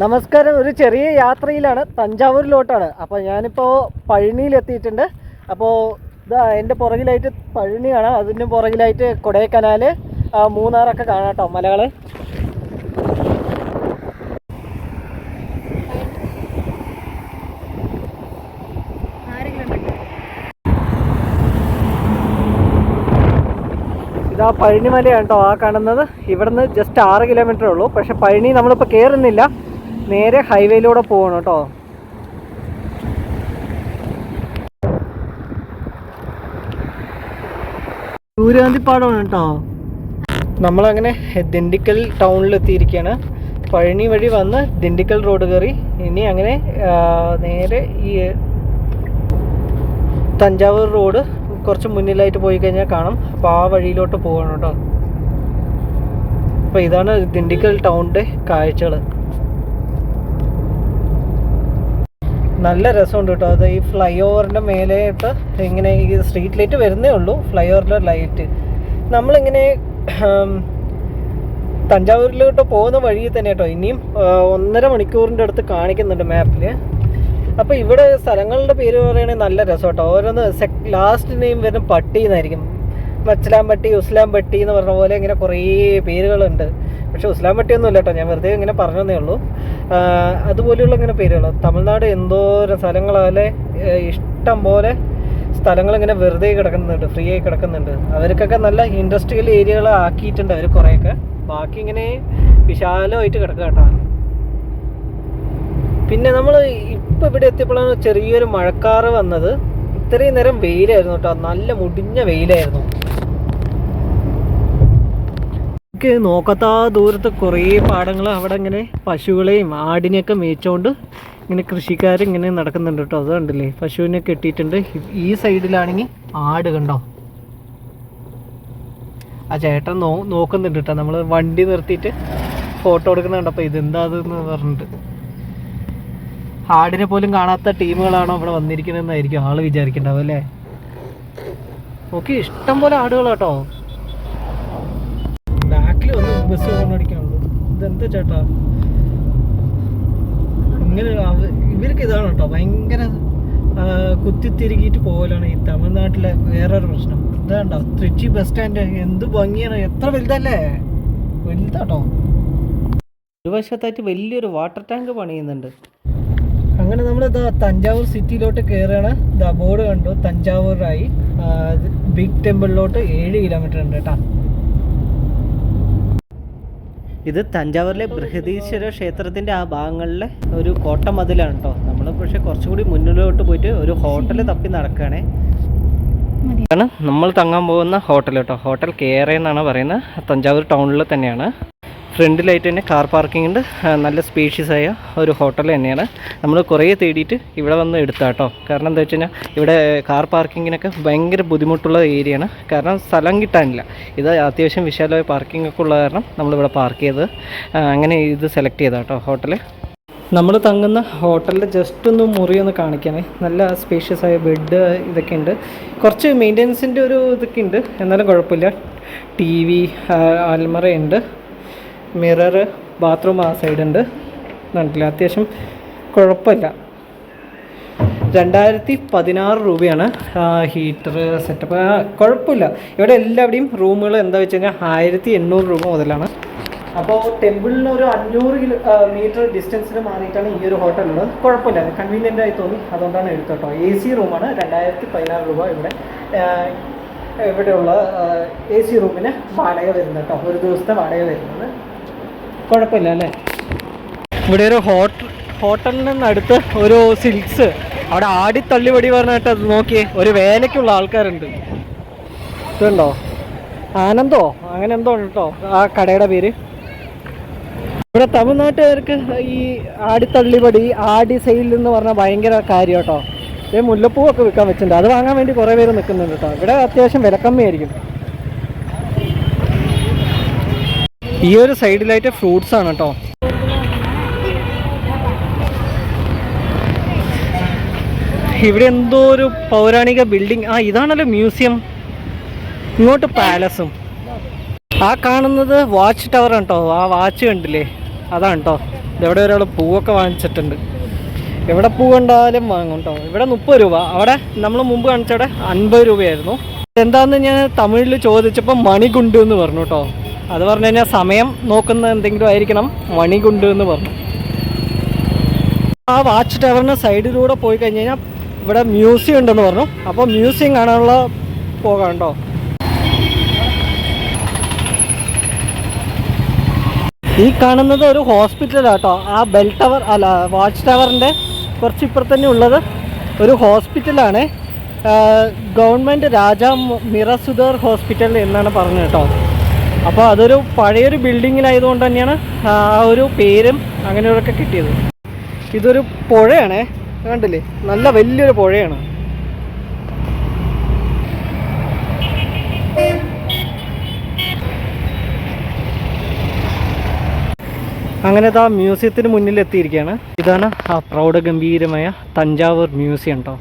നമസ്കാരം. ഒരു ചെറിയ യാത്രയിലാണ്. തഞ്ചാവൂരിലോട്ടാണ്. അപ്പോൾ ഞാനിപ്പോൾ പഴനിയിൽ എത്തിയിട്ടുണ്ട് അപ്പോൾ ഇതാ എന്റെ പുറകിലായിട്ട് പഴനി കാണാം പുറകിലായിട്ട് കൊടൈക്കനാൽ ആ, മൂന്നാറൊക്കെ കാണാം കേട്ടോ മലകൾ ഇതാ പഴനി മലയാണ് കേട്ടോ ആ കാണുന്നത്. ഇവിടുന്ന് ജസ്റ്റ് ആറ് കിലോമീറ്റർ ഉള്ളൂ. പക്ഷെ പഴനി നമ്മളിപ്പോൾ കയറുന്നില്ല നേരെ ഹൈവേയിലൂടെ പോകണം കേട്ടോ. സൂര്യകാന്തിപ്പാടമാണ് കേട്ടോ. നമ്മളങ്ങനെ ദിണ്ടിക്കൽ ടൗണിൽ എത്തിയിരിക്കുകയാണ്. പഴനി വഴി വന്ന് ദിണ്ടിക്കൽ റോഡ് കയറി ഇനി അങ്ങനെ നേരെ ഈ തഞ്ചാവൂർ റോഡ് കുറച്ച് മുന്നിലായിട്ട് പോയി കഴിഞ്ഞാൽ കാണാം. അപ്പോൾ ആ വഴിയിലോട്ട് പോകണം കേട്ടോ. അപ്പോൾ ഇതാണ് ദിണ്ടിക്കൽ ടൗണിന്റെ കാഴ്ചകൾ നല്ല രസമുണ്ട് കേട്ടോ. അത് ഈ ഫ്ലൈ ഓവറിന്റെ മേലെയിട്ട് ഇങ്ങനെ ഈ സ്ട്രീറ്റ് ലൈറ്റ് വരുന്നേ ഉള്ളൂ ഫ്ലൈ ഓവറിന്റെ ലൈറ്റ് നമ്മളിങ്ങനെ തഞ്ചാവൂരിലോട്ട് പോകുന്ന വഴി തന്നെ കേട്ടോ. ഇനിയും ഒന്നര മണിക്കൂറിന്റെ അടുത്ത് കാണിക്കുന്നുണ്ട് മാപ്പിൽ അപ്പോൾ ഇവിടെ സ്ഥലങ്ങളുടെ പേര് പറയുകയാണെങ്കിൽ നല്ല രസം കേട്ടോ. ഓരോന്ന് സെക് ലാസ്റ്റ് നെയിം വരുന്ന പട്ടി എന്നായിരിക്കും. മച്ചലാംപട്ടി ഉസ്ലാംപട്ടി എന്ന് പറഞ്ഞ പോലെ ഇങ്ങനെ കുറേ പേരുകളുണ്ട്. പക്ഷെ ഉസ്ലാം പട്ടിയൊന്നും ഇല്ല കേട്ടോ. ഞാൻ വെറുതെ ഇങ്ങനെ പറഞ്ഞതേ ഉള്ളൂ. അതുപോലെയുള്ള ഇങ്ങനെ പേരുകൾ തമിഴ്നാട് എന്തോരം സ്ഥലങ്ങളെ ഇഷ്ടം പോലെ സ്ഥലങ്ങൾ ഇങ്ങനെ വെറുതെ കിടക്കുന്നുണ്ട് ഫ്രീ ആയി കിടക്കുന്നുണ്ട്. അവർക്കൊക്കെ നല്ല ഇൻഡസ്ട്രിയൽ ഏരിയകൾ ആക്കിയിട്ടുണ്ട് അവർ കുറേയൊക്കെ. ബാക്കി ഇങ്ങനെ വിശാലമായിട്ട് കിടക്കുക കേട്ടോ. പിന്നെ നമ്മൾ ഇപ്പം ഇവിടെ എത്തിയപ്പോഴാണ് ചെറിയൊരു മഴക്കാറ് വന്നത്. ഇത്രയും നേരം വെയിലായിരുന്നു കേട്ടോ. നല്ല മുടിഞ്ഞ വെയിലായിരുന്നു. എനിക്ക് നോക്കാത്ത ദൂരത്ത് കുറേ പാടങ്ങൾ അവിടെ ഇങ്ങനെ പശുക്കളെയും ആടിനെയൊക്കെ മേയിച്ചുകൊണ്ട് ഇങ്ങനെ കൃഷിക്കാരിങ്ങനെ നടക്കുന്നുണ്ട് കേട്ടോ. അത് കണ്ടില്ലേ? പശുവിനെ കെട്ടിയിട്ടുണ്ട്. ഈ സൈഡിലാണെങ്കിൽ ആട് കണ്ടോ? ആ ചേട്ടൻ നോ നോക്കുന്നുണ്ട് കേട്ടോ. നമ്മൾ വണ്ടി നിർത്തിയിട്ട് ഫോട്ടോ എടുക്കുന്നുണ്ട് അപ്പോൾ ഇതെന്താ അതെന്ന് പറഞ്ഞിട്ട്. ആടിനെ പോലും കാണാത്ത ടീമുകളാണോ ഇവിടെ വന്നിരിക്കുന്നതെന്നായിരിക്കും ആൾ വിചാരിക്കണ്ടാവും അല്ലേ? ഓക്കെ ഇഷ്ടം പോലെ ആടുകളാട്ടോ. ബസ് കൊണ്ടടിക്കാനുള്ളൂ ഇതെന്താ ചേട്ടാ? ഇങ്ങനെ ഇവർക്ക് ഇതാണ് കേട്ടോ ഭയങ്കര കുത്തിത്തിരുകിയിട്ട് പോകലാണ് ഈ തമിഴ്നാട്ടിലെ വേറൊരു പ്രശ്നം. ഇതാണ്ടോ? തൃച്ചി ബസ് സ്റ്റാൻഡ് എന്ത് ഭംഗിയാണ്. എത്ര വലുതല്ലേ? വലുതാട്ടോ. ഒരു വശത്തായിട്ട് വലിയൊരു വാട്ടർ ടാങ്ക് പണിയുന്നുണ്ട്. അങ്ങനെ നമ്മൾ ഇതാ തഞ്ചാവൂർ സിറ്റിയിലോട്ട് കയറുകയാണ് ഇതാ ബോർഡ് കണ്ടു. തഞ്ചാവൂരായി. ബിഗ് ടെമ്പിളിലോട്ട് ഏഴ് കിലോമീറ്റർ ഉണ്ട് കേട്ടോ. ഇത് തഞ്ചാവൂരിലെ ബൃഹദീശ്വര ക്ഷേത്രത്തിന്റെ ആ ഭാഗങ്ങളിലെ ഒരു കോട്ട മതിലാണ് കേട്ടോ നമ്മൾ പക്ഷേ കുറച്ചുകൂടി മുന്നിലോട്ട് പോയിട്ട് ഒരു ഹോട്ടൽ തപ്പി നടക്കുകയാണേ ആണ് നമ്മൾ തങ്ങാൻ പോകുന്ന ഹോട്ടൽ കേട്ടോ ഹോട്ടൽ കേര എന്നാണ് പറയുന്നത്. തഞ്ചാവൂർ ടൗണിൽ തന്നെയാണ്. ഫ്രണ്ടിലായിട്ട് തന്നെ കാർ പാർക്കിംഗ് ഉണ്ട്. നല്ല സ്പേഷ്യസ് ആയ ഒരു ഹോട്ടൽ തന്നെയാണ്. നമ്മൾ കുറേ തേടിയിട്ട് ഇവിടെ വന്ന് എടുത്താ കേട്ടോ കാരണം എന്താ വെച്ച് ഇവിടെ കാർ പാർക്കിങ്ങിനൊക്കെ ഭയങ്കര ബുദ്ധിമുട്ടുള്ള ഏരിയയാണ് കാരണം സ്ഥലം കിട്ടാനില്ല. ഇത് അത്യാവശ്യം വിശാലമായ പാർക്കിംഗ് ഒക്കെ ഉള്ള കാരണം നമ്മളിവിടെ പാർക്ക് ചെയ്ത് അങ്ങനെ ഇത് സെലക്ട് ചെയ്താട്ടോ ഹോട്ടൽ നമ്മൾ തങ്ങുന്ന ഹോട്ടലിന്റെ ജസ്റ്റ് ഒന്ന് മുറി ഒന്ന് കാണിക്കാനേ നല്ല സ്പേഷ്യസ് ആയ ബെഡ് ഇതൊക്കെ ഉണ്ട്. കുറച്ച് മെയിന്റെനൻസിന്റെ ഒരു ഇതൊക്കെ ഉണ്ട്. എന്നാലും കുഴപ്പമില്ല. ടി വി അൽമറ ഉണ്ട്. മിറർ ബാത്റൂം ആ സൈഡ് ഉണ്ട് കണ്ടില്ല അത്യാവശ്യം കുഴപ്പമില്ല. രണ്ടായിരത്തി പതിനാറ് രൂപയാണ് ഹീറ്റർ സെറ്റപ്പ്. കുഴപ്പമില്ല. ഇവിടെ എല്ലാവിടെയും റൂമുകൾ എന്താ വെച്ച് കഴിഞ്ഞാൽ ആയിരത്തി എണ്ണൂറ് രൂപ മുതലാണ്. അപ്പോൾ ടെമ്പിളിന് ഒരു അഞ്ഞൂറ് കിലോ മീറ്റർ ഡിസ്റ്റൻസിന് മാറിയിട്ടാണ് ഈ ഒരു ഹോട്ടൽ ഉള്ളത്. കുഴപ്പമില്ല. കൺവീനിയന്റ് ആയി തോന്നി. അതുകൊണ്ടാണ് എടുത്തോട്ടോ എ സി റൂമാണ് രണ്ടായിരത്തി പതിനാറ് രൂപ ഇവിടെ ഇവിടെയുള്ള എ സി റൂമിന് വാടക വരുന്നത് കേട്ടോ. ഒരു ദിവസത്തെ വാടക വരുന്നത്. കുഴപ്പമില്ല അല്ലേ? ഇവിടെ ഒരു ഹോട്ടൽ ഹോട്ടലിൽ നിന്നടുത്ത് ഒരു സിൽക്സ്. അവിടെ ആടി തള്ളിപടി പറഞ്ഞിട്ട് അത് നോക്കിയേ ഒരു വേലയ്ക്കുള്ള ആൾക്കാരുണ്ട്. ഇതുണ്ടോ? ആനന്ദോ? അങ്ങനെ എന്തോ ഉണ്ട് ആ കടയുടെ പേര്. ഇവിടെ തമിഴ്നാട്ടുകാർക്ക് ഈ ആടി ആടിത്തള്ളിപടി ആടി സെയിൽ എന്ന് പറഞ്ഞാൽ ഭയങ്കര കാര്യം കേട്ടോ ഇതേ മുല്ലപ്പൂവൊക്കെ വിൽക്കാൻ വെച്ചിട്ടുണ്ട്. അത് വാങ്ങാൻ വേണ്ടി കുറേ പേര് നിൽക്കുന്നുണ്ട് കേട്ടോ ഇവിടെ അത്യാവശ്യം വിലക്കമ്മിയായിരിക്കും. ഈ ഒരു സൈഡിലായിട്ട് ഫ്രൂട്ട്സ് ആണ് കേട്ടോ ഇവിടെ എന്തോ ഒരു പൗരാണിക ബിൽഡിംഗ്. ആ ഇതാണല്ലോ മ്യൂസിയം. ഇങ്ങോട്ട് പാലസും. ആ കാണുന്നത് വാച്ച് ടവർ കേട്ടോ ആ വാച്ച് കണ്ടില്ലേ? അതാണ് കേട്ടോ ഇതെവിടെ ഒരാൾ പൂവൊക്കെ വാങ്ങിച്ചിട്ടുണ്ട്. എവിടെ പൂ കണ്ടാലും വാങ്ങും കേട്ടോ ഇവിടെ മുപ്പത് രൂപ. അവിടെ നമ്മൾ മുമ്പ് കാണിച്ചവിടെ അൻപത് രൂപയായിരുന്നു. എന്താന്ന് ഞാൻ തമിഴിൽ ചോദിച്ചപ്പോൾ മണികുണ്ട് എന്ന് പറഞ്ഞു കേട്ടോ അത് പറഞ്ഞു കഴിഞ്ഞാൽ സമയം നോക്കുന്ന എന്തെങ്കിലും ആയിരിക്കണം. മണി കൊണ്ട് എന്ന് പറഞ്ഞു. ആ വാച്ച് ടവറിന് സൈഡിലൂടെ പോയി കഴിഞ്ഞ് കഴിഞ്ഞാൽ ഇവിടെ മ്യൂസിയം ഉണ്ടെന്ന് പറഞ്ഞു. അപ്പോൾ മ്യൂസിയം കാണാനുള്ള പോകാം ഈ കാണുന്നത് ഒരു ഹോസ്പിറ്റലാട്ടോ ആ ബെൽ ടവർ അല്ല വാച്ച് ടവറിന്റെ കുറച്ച് ഇപ്പുറത്ത് തന്നെ ഉള്ളത് ഒരു ഹോസ്പിറ്റലാണ് ഗവൺമെന്റ് രാജാ മിറസുദർ ഹോസ്പിറ്റൽ എന്നാണ് പറഞ്ഞത് കേട്ടോ അപ്പോൾ അതൊരു പഴയൊരു ബിൽഡിങ്ങിലായതുകൊണ്ട് തന്നെയാണ് ആ ഒരു പേരും അങ്ങനെയൊക്കെ കിട്ടിയത്. ഇതൊരു പുഴയാണേ കണ്ടില്ലേ? നല്ല വലിയൊരു പുഴയാണ്. അങ്ങനെ ആ മ്യൂസിയത്തിന് മുന്നിൽ എത്തിയിരിക്കുകയാണ് ഇതാണ് ആ പ്രൗഢഗംഭീരമായ തഞ്ചാവൂർ മ്യൂസിയം കേട്ടോ